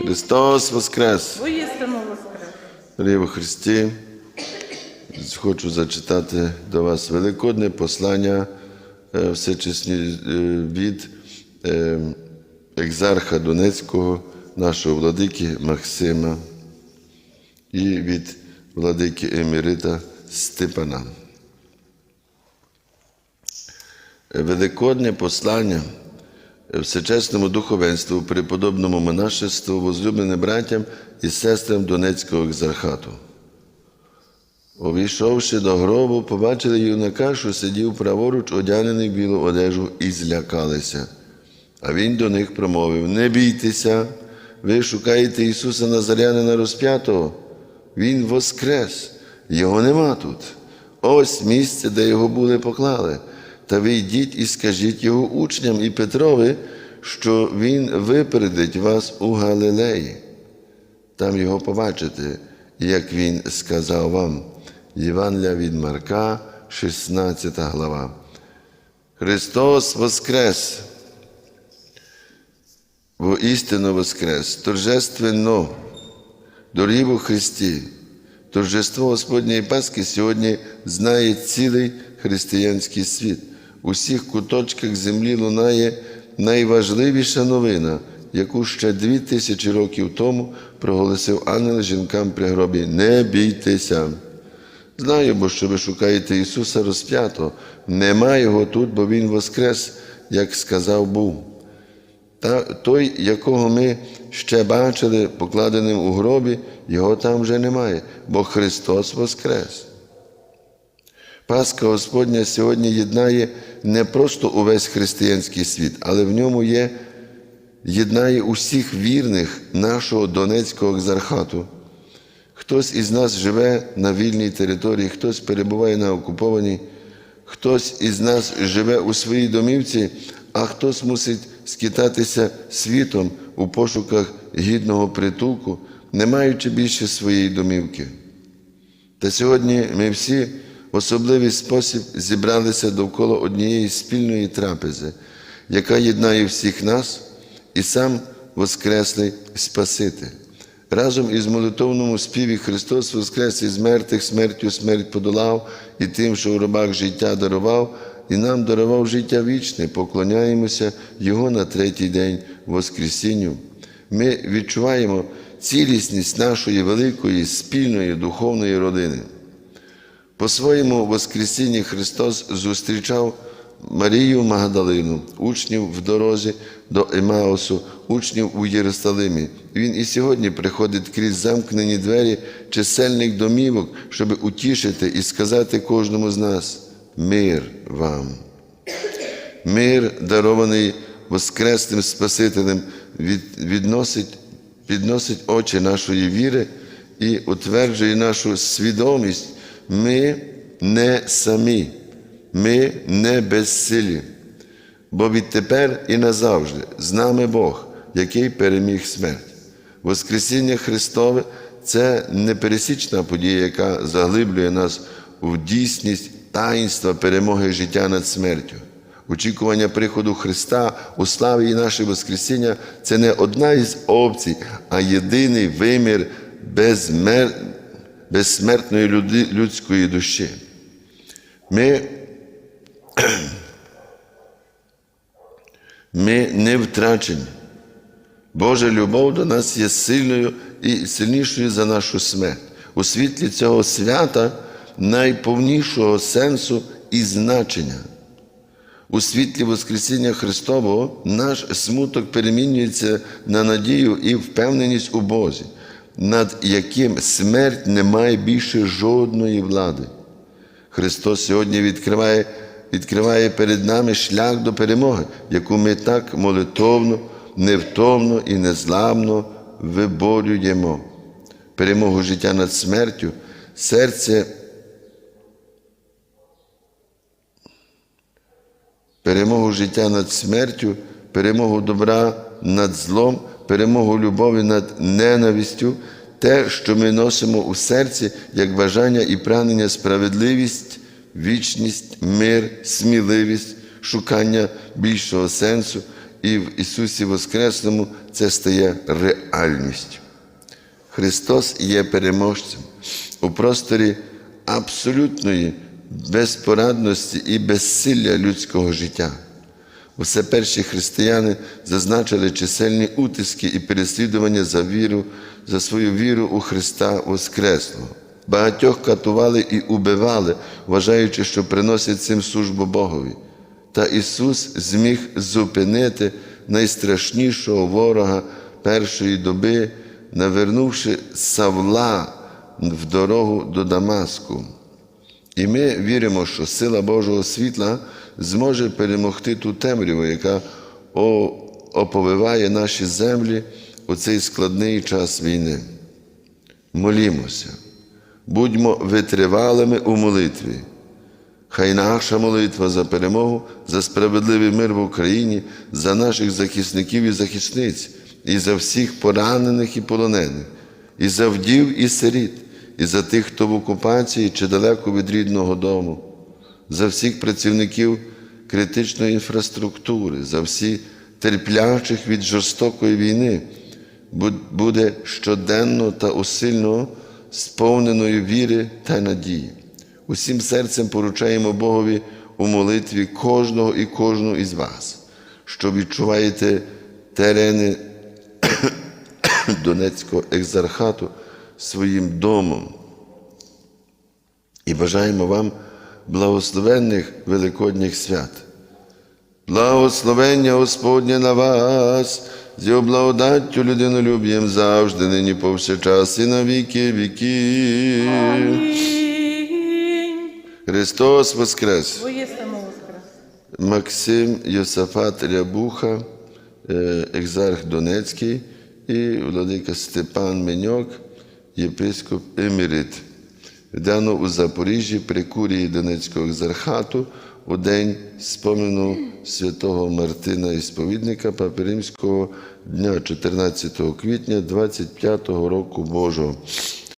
Христос Воскрес! Воістину воскрес. Дорогі Христі, хочу зачитати до вас великодне послання е, всечесні е, від е, екзарха Донецького, нашого владики Максима і від владики Емірита Степана. Великодне послання Всечесному духовенству, преподобному монашеству, возлюбленим братям і сестрам Донецького екзархату. Увійшовши до гробу, побачили юнака, що сидів праворуч, одягнений в білу одежу, і злякалися. А він до них промовив: Не бійтеся, ви шукаєте Ісуса Назарянина розп'ятого. Він воскрес, його нема тут. Ось місце, де його були поклали. Та ви йдіть і скажіть його учням і Петрові, що він випередить вас у Галилеї. Там його побачите, як він сказав вам. Євангелія від Марка, 16 глава. Христос Воскрес! Воістину Воскрес! Торжественно! Дорогі во Христі! Торжество Господньої Пасхи сьогодні знає цілий християнський світ. У всіх куточках землі лунає найважливіша новина, яку ще дві тисячі років тому проголосив ангел жінкам при гробі. Не бійтеся. Знаю, бо що ви шукаєте Ісуса розп'ятого. Нема Його тут, бо Він воскрес, як сказав був. Та той, якого ми ще бачили, покладеним у гробі, його там вже немає, бо Христос Воскрес. Пасха Господня сьогодні єднає не просто увесь християнський світ, але в ньому є, єднає усіх вірних нашого Донецького екзархату. Хтось із нас живе на вільній території, хтось перебуває на окупованій, хтось із нас живе у своїй домівці, а хтось мусить скитатися світом у пошуках гідного притулку, не маючи більше своєї домівки. Та сьогодні ми всі в особливий спосіб зібралися довкола однієї спільної трапези, яка єднає всіх нас і сам Воскреслий Спаситель. Разом із молитовному співі Христос Воскрес із мертвих смертю смерть подолав, і тим, що в робах життя дарував, і нам дарував життя вічне, поклоняємося Його на третій день Воскресінню. Ми відчуваємо цілісність нашої великої спільної духовної родини. По своєму Воскресінні Христос зустрічав Марію Магдалину, учнів в дорозі до Емаусу, учнів у Єрусалимі. Він і сьогодні приходить крізь замкнені двері чисельних домівок, щоб утішити і сказати кожному з нас мир вам. Мир, дарований Воскресним Спасителем, відносить, підносить очі нашої віри і утверджує нашу свідомість. Ми не самі, ми не безсилі, бо відтепер і назавжди з нами Бог, який переміг смерть. Воскресіння Христове це непересічна подія, яка заглиблює нас в дійсність таїнства перемоги життя над смертю. Очікування приходу Христа у славі і наше Воскресіння це не одна із опцій, а єдиний вимір безмер... безсмертної людської душі. Ми... Ми не втрачені. Божа любов до нас є сильною і сильнішою за нашу смерть. У світлі цього свята найповнішого сенсу і значення. У світлі Воскресіння Христового наш смуток перемінюється на надію і впевненість у Бозі, над яким смерть не має більше жодної влади. Христос сьогодні відкриває, відкриває перед нами шлях до перемоги, яку ми так молитовно, невтомно і незламно виборюємо. Перемогу життя над смертю, серце. перемогу життя над смертю, перемогу добра над злом, перемогу любові над ненавистю, те, що ми носимо у серці, як бажання і прагнення справедливість, вічність, мир, сміливість, шукання більшого сенсу і в Ісусі Воскресному це стає реальністю. Христос є переможцем у просторі абсолютної безпорадності і безсилля людського життя. Усе перші християни зазначили чисельні утиски і переслідування за віру, за свою віру у Христа Воскреслого. Багатьох катували і убивали, вважаючи, що приносять цим службу Богові. Та Ісус зміг зупинити найстрашнішого ворога першої доби, навернувши Савла в дорогу до Дамаску. І ми віримо, що сила Божого світла зможе перемогти ту темряву, яка оповиває наші землі у цей складний час війни. Молімося, будьмо витривалими у молитві. Хай наша молитва за перемогу, за справедливий мир в Україні, за наших захисників і захисниць, і за всіх поранених і полонених, і за вдів і сиріт, і за тих, хто в окупації чи далеко від рідного дому, за всіх працівників критичної інфраструктури, за всіх терплячих від жорстокої війни, буде щоденно та усильно сповненою віри та надії. Усім серцем поручаємо Богові у молитві кожного і кожну із вас, що відчуваєте терени Донецького екзархату своїм домом. І бажаємо вам благословенних великодніх свят. Благословення Господнє на вас, з його благодаттю людинолюб'єм завжди, нині повсякчас і на віки. Амінь. Христос Воскрес! Максим Йосафат Рябуха, е, екзарх Донецький і владика Степан Меньок, єпископ Емірит. Дано у Запоріжжі при курії Донецького екзархату у день споміну святого Мартина Ісповідника Папи Римського дня 14 квітня 25 року Божого.